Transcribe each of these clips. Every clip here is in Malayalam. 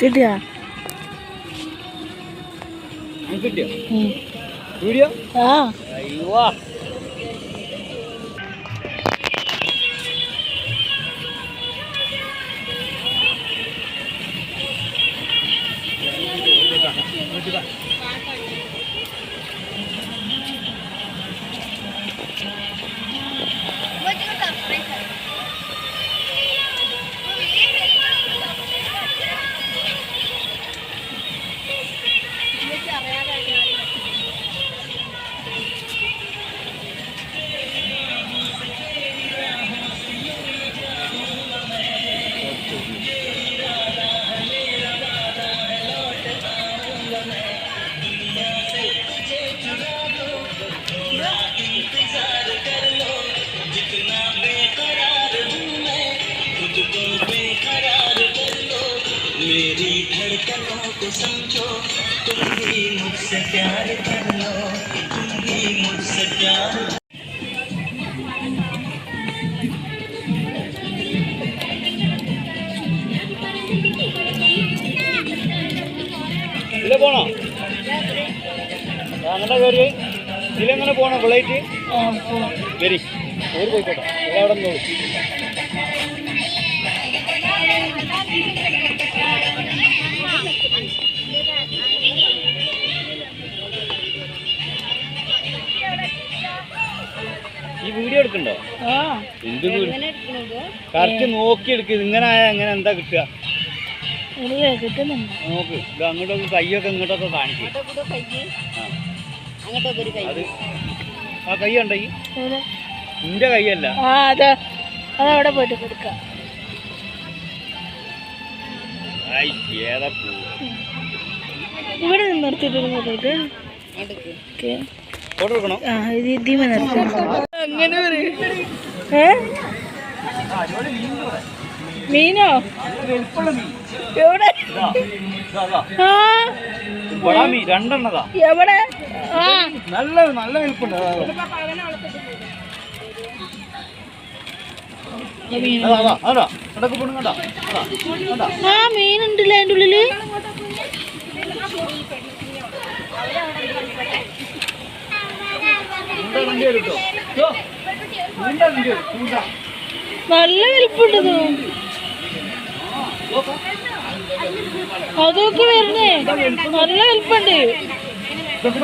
കിട്ടിയാ? കിട്ടിയോ? വീഡിയോ ആ അയ്യോ ഇതിലെ പോണോ? അങ്ങനെ കയറി ഇതിലെങ്ങനെ പോണോ ഫ്ലൈറ്റ് വരി. ഒരു പോയിക്കോട്ടെ. നിന്ന് നോളൂ എടുക്കണ്ടോ? എന്ത് കറക്റ്റ് നോക്കി എടുക്കുക ഇങ്ങനെ ആയാൽ എങ്ങനെ എന്താ കിട്ടുക? നോക്ക്. ഇത് അങ്ങോട്ടൊക്കെ കൈയൊക്കെ ഇങ്ങോട്ടൊക്കെ കാണിക്കും. അത് ആ കൈ ഉണ്ടോ ഈ? നിന്റെ കൈയല്ല. അതവിടെ പോയിട്ട് കൊടുക്കാം. ഇവിടെ ഓക്കെ. ആ ഇത് ഇതിമ നിർത്തി അങ്ങനെ പറയും ഏ? മീനോ? എവിടെ? ആ. എവിടെ? ആ. നല്ല നല്ല വലിപ്പുണ്ട് ആ മീനുണ്ടല്ലേ അതിന്റെ ഉള്ളിൽ? വണ്ടി എടുത്തോ നല്ല വലിപ്പുണ്ടത് അതൊക്കെ വരണേ. നല്ല വലിപ്പുണ്ട്. ഇതൊക്കെ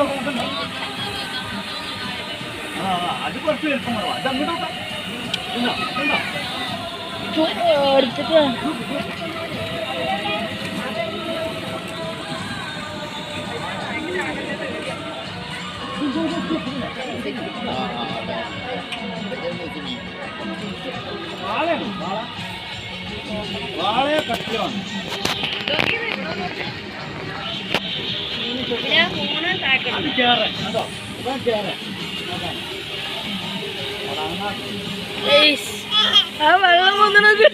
വാളയാണ്, വാള. വാളയെ കട്ടിയാണ് അത് ചേറെ അതോ ഇതാ ചേറെ അതാണ്. അതാണ് ഏയ്സ്. കണ്ടിട്ട് വെള്ളം വന്നിട്ട്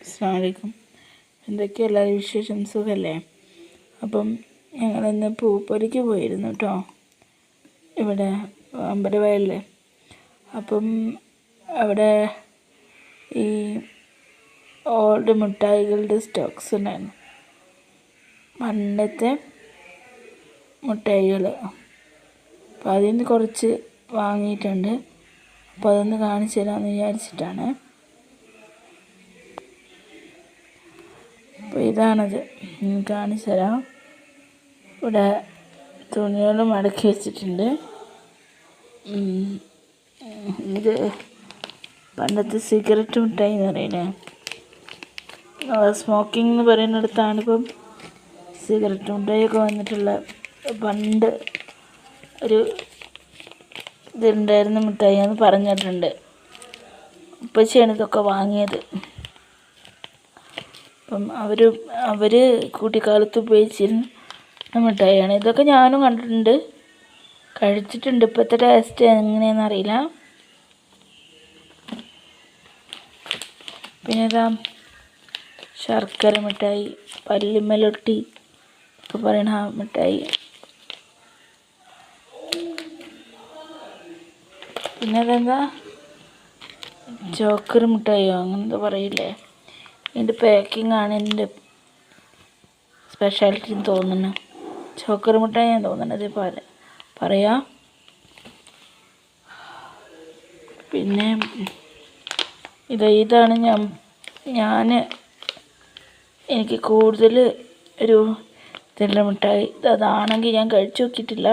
അസ്സാമലൈക്കും എന്തൊക്കെയാ വിശേഷം? സുഖമല്ലേ അപ്പം ഞങ്ങളിന്ന് പൂപ്പൊലിക്ക് പോയിരുന്നു കേട്ടോ ഇവിടെ അമ്പലവയലിൽ അപ്പം അവിടെ ഈ ഓൾഡ് മിഠായികളുടെ സ്റ്റോക്സ് ഉണ്ടായിരുന്നു. പണ്ടത്തെ മിഠായികൾ അപ്പോൾ അതിൽ നിന്ന് കുറച്ച് വാങ്ങിയിട്ടുണ്ട്. അപ്പോൾ അതൊന്ന് കാണിച്ചു തരാമെന്ന് വിചാരിച്ചിട്ടാണ്. ഇതാണത്. കാണിച്ചു തരാം ഇവിടെ തുണികൾ മടക്കി വെച്ചിട്ടുണ്ട്. ഇത് പണ്ടത്തെ സിഗരറ്റ് മിഠായി എന്ന് പറയില്ലേ സ്മോക്കിംഗ് എന്ന് പറയുന്നിടത്താണ് ഇപ്പം സിഗരറ്റ് മിഠായിയൊക്കെ വന്നിട്ടുള്ള പണ്ട് ഒരു ഇതുണ്ടായിരുന്ന മിഠായി എന്ന് പറഞ്ഞിട്ടുണ്ട്. ഉപ്പച്ചിയാണ് ഇതൊക്കെ വാങ്ങിയത്. അപ്പം അവർ അവർ കുട്ടിക്കാലത്ത് ഉപയോഗിച്ചിരുന്ന മിഠായിയാണ് ഇതൊക്കെ ഞാനും കണ്ടിട്ടുണ്ട്. കഴിച്ചിട്ടുണ്ട്. ഇപ്പോഴത്തെ ടേസ്റ്റ് എങ്ങനെയാണെന്നറിയില്ല പിന്നെ ഇതാ ശർക്കര മിഠായി പല്ലിമലൊട്ടി ഒക്കെ പറയണ ആ മിഠായി. പിന്നെ അതെന്താ ചോക്കർ മിഠായിയോ? അങ്ങനെന്താ പറയില്ലേ? ഇതിന്റെ പാക്കിംഗ് ആണ് എന്റെ സ്പെഷ്യാലിറ്റി തോന്നുന്നു. ചോക്കർ മിഠായി ഞാൻ തോന്നുന്നത് പറ പറയാം. പിന്നെ ഇത് ഇതാണ് ഞാൻ ഞാൻ എനിക്ക് കൂടുതൽ ഒരു ഇതിന്റെ മിഠായി അതാണെങ്കിൽ ഞാൻ കഴിച്ചു നോക്കിയിട്ടില്ല.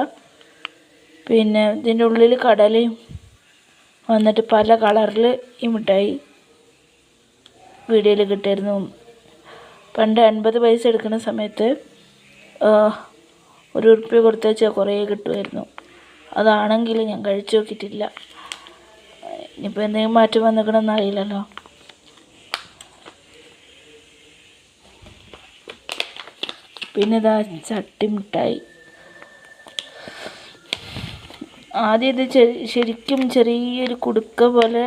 പിന്നെ ഇതിന്റെ ഉള്ളിൽ കടലയും വന്നിട്ട് പല കളറിൽ ഈ മിഠായി വീഡിയോയിൽ കിട്ടിയിരുന്നു. പണ്ട് അൻപത് പൈസ എടുക്കുന്ന സമയത്ത് ഒരു ഉറുപ്പ്യ കൊടുത്തു കുറേ കിട്ടുമായിരുന്നു. അതാണെങ്കിൽ ഞാൻ കഴിച്ചു നോക്കിയിട്ടില്ല. ഇനിയിപ്പോൾ എന്തെങ്കിലും മാറ്റം വന്നിക്കണമെന്ന് അറിയില്ലല്ലോ. പിന്നെ ഇതാ ചട്ടി മിഠായി. ആദ്യം ഇത് ശരിക്കും ചെറിയൊരു കുടുക്ക പോലെ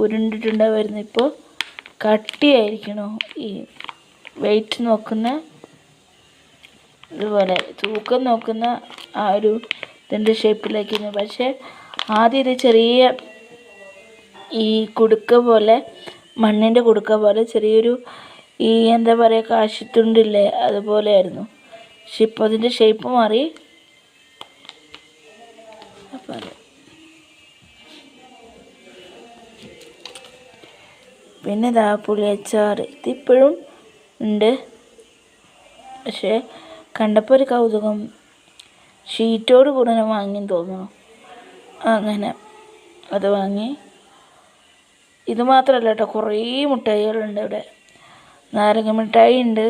ഉരുണ്ടിട്ടുണ്ടാവുമായിരുന്നു ഇപ്പോൾ കട്ടിയായിരിക്കണോ ഈ വെയിറ്റ് നോക്കുന്ന ഇതുപോലെ തൂക്കം നോക്കുന്ന ആ ഒരു ഇതിന്റെ ഷേപ്പിലേക്ക് പക്ഷേ ആദ്യം ഇത് ചെറിയ ഈ കുടുക്ക പോലെ മണ്ണിന്റെ കുടുക്ക പോലെ ചെറിയൊരു ഈ എന്താ പറയുക കാശിത്തുണ്ടില്ലേ അതുപോലെ ആയിരുന്നു. പക്ഷെ ഇപ്പോൾ അതിന്റെ ഷേപ്പ് മാറി. അപ്പം പിന്നെ ഇതാ പുളിയച്ചാർ ഇതിപ്പോഴും ഉണ്ട്. പക്ഷേ കണ്ടപ്പോൾ ഒരു കൗതുകം. ഷീറ്റോട് കൂടെ വാങ്ങിയെന്ന് തോന്നുന്നു. അങ്ങനെ അത് വാങ്ങി. ഇത് മാത്രമല്ല കേട്ടോ കുറേ മിഠായികളുണ്ട് ഇവിടെ. നാരങ്ങ മിഠായി ഉണ്ട്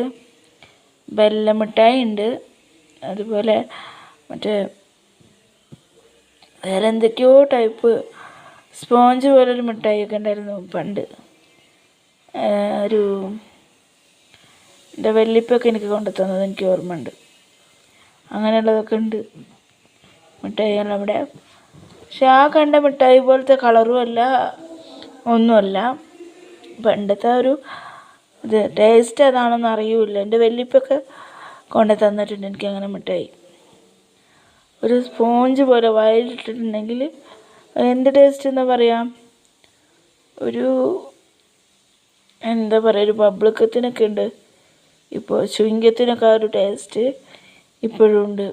ബെല്ല മിഠായി ഉണ്ട് അതുപോലെ മറ്റേ വേറെ എന്തൊക്കെയോ ടൈപ്പ് സ്പോഞ്ച് പോലൊരു മിഠായിയൊക്കെ ഉണ്ടായിരുന്നു പണ്ട്. ഒരു എന്റെ വെല്ലിപ്പൊക്കെ എനിക്ക് കൊണ്ടു തന്നത് എനിക്ക് ഓർമ്മയുണ്ട്. അങ്ങനെയുള്ളതൊക്കെ ഉണ്ട്. മിഠായി അവിടെ പക്ഷെ ആ കണ്ട മിഠായി പോലത്തെ കളറും അല്ല ഒന്നുമല്ല. പണ്ടത്തെ ഒരു ഇത് ടേസ്റ്റ് അതാണെന്ന് അറിയില്ല. എന്റെ വെല്ലിപ്പൊക്കെ കൊണ്ടു തന്നിട്ടുണ്ട് എനിക്ക് അങ്ങനെ മിഠായി. ഒരു സ്പോഞ്ച് പോലെ വായിലിട്ടിട്ടുണ്ടെങ്കിൽ എന്ത് ടേസ്റ്റ് എന്ന് പറയാം? ഒരു എന്താ പറയുക ഒരു പബ്ലിക്കത്തിനൊക്കെ ഉണ്ട്. ഇപ്പോൾ ചുയിങ്കത്തിനൊക്കെ ആ ഒരു ടേസ്റ്റ് ഇപ്പോഴും ഉണ്ട്.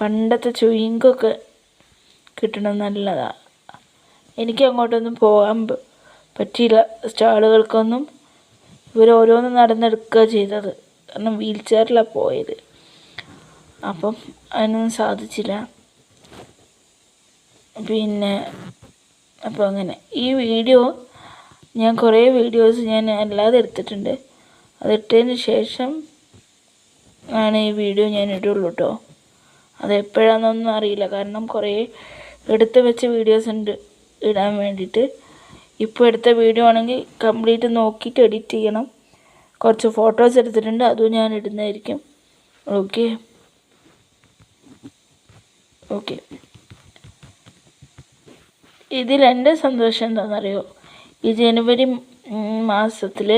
പണ്ടത്തെ ചുയിങ്കൊക്കെ കിട്ടണം നല്ലതാണ് എനിക്ക് അങ്ങോട്ടൊന്നും പോകാൻ പറ്റിയില്ല. സ്റ്റാളുകൾക്കൊന്നും ഇവർ ഓരോന്ന് നടന്നെടുക്കുക ചെയ്തത്. കാരണം വീൽ ചെയറിലാണ് പോയത്. അപ്പം അതിനൊന്നും സാധിച്ചില്ല. പിന്നെ അപ്പോൾ അങ്ങനെ. ഈ വീഡിയോ ഞാൻ കുറേ വീഡിയോസ് ഞാൻ അല്ലാതെ എടുത്തിട്ടുണ്ട്. അതിട്ടതിന് ശേഷം ആണ് ഈ വീഡിയോ ഞാൻ ഇടുള്ളൂ കേട്ടോ അതെപ്പോഴാണെന്നൊന്നും അറിയില്ല. കാരണം കുറേ എടുത്ത് വെച്ച വീഡിയോസ് ഉണ്ട് ഇടാൻ വേണ്ടിയിട്ട്. ഇപ്പോൾ എടുത്ത വീഡിയോ ആണെങ്കിൽ കംപ്ലീറ്റ് നോക്കിയിട്ട് എഡിറ്റ് ചെയ്യണം. കുറച്ച് ഫോട്ടോസ് എടുത്തിട്ടുണ്ട്. അതും ഞാൻ ഇടുന്നതായിരിക്കും. ഓക്കെ ഓക്കെ ഇതിലെന്റെ സന്തോഷം എന്താണെന്നറിയോ? ഈ ജനുവരി മാസത്തിൽ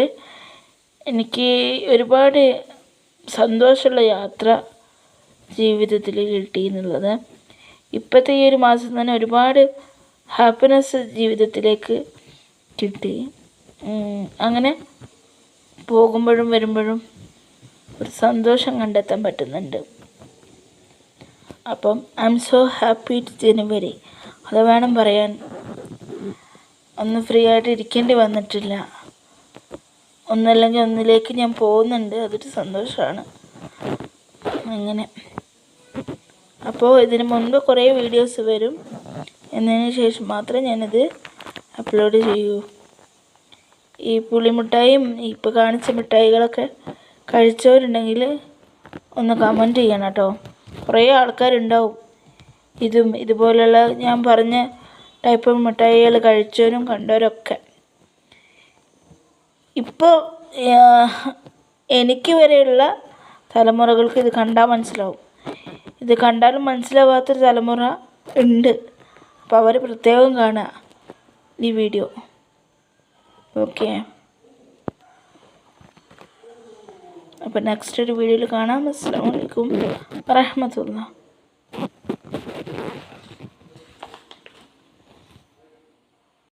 എനിക്ക് ഒരുപാട് സന്തോഷമുള്ള യാത്ര ജീവിതത്തിൽ കിട്ടി എന്നുള്ളത്. ഇപ്പോഴത്തെ ഈ ഒരു മാസം തന്നെ ഒരുപാട് ഹാപ്പിനെസ് ജീവിതത്തിലേക്ക് കിട്ടി. അങ്ങനെ പോകുമ്പോഴും വരുമ്പോഴും ഒരു സന്തോഷം കണ്ടെത്താൻ പറ്റുന്നുണ്ട്. അപ്പം ഐ എം സോ ഹാപ്പി ജനുവരി അത് വേണം പറയാൻ. ഒന്ന് ഫ്രീ ആയിട്ട് ഇരിക്കേണ്ടി വന്നിട്ടില്ല. ഒന്നല്ലെങ്കിൽ ഒന്നിലേക്ക് ഞാൻ പോകുന്നുണ്ട്. അതൊരു സന്തോഷമാണ് അങ്ങനെ. അപ്പോൾ ഇതിന് മുൻപ് കുറേ വീഡിയോസ് വരും. എന്നതിന് ശേഷം മാത്രമേ ഞാനിത് അപ്ലോഡ് ചെയ്യൂ. ഈ പുളിമിഠായും ഇപ്പോൾ കാണിച്ച മിഠായികളൊക്കെ കഴിച്ചവരുണ്ടെങ്കിൽ ഒന്ന് കമന്റ് ചെയ്യണം കേട്ടോ. കുറേ ആൾക്കാരുണ്ടാവും. ഇതും ഇതുപോലെയുള്ള ഞാൻ പറഞ്ഞ ടൈപ്പ് മിഠായികൾ കഴിച്ചവരും കണ്ടവരൊക്കെ. ഇപ്പോൾ എനിക്ക് വരെയുള്ള തലമുറകൾക്ക് ഇത് കണ്ടാൽ മനസ്സിലാവും. ഇത് കണ്ടാലും മനസ്സിലാവാത്തൊരു തലമുറ ഉണ്ട്. അപ്പോൾ അവർ പ്രത്യേകം കാണുക ഈ വീഡിയോ. ഓക്കെ. അപ്പോൾ നെക്സ്റ്റ് ഒരു വീഡിയോയിൽ കാണാം. അസ്സാം വലൈക്കും വറഹമത്തുള്ള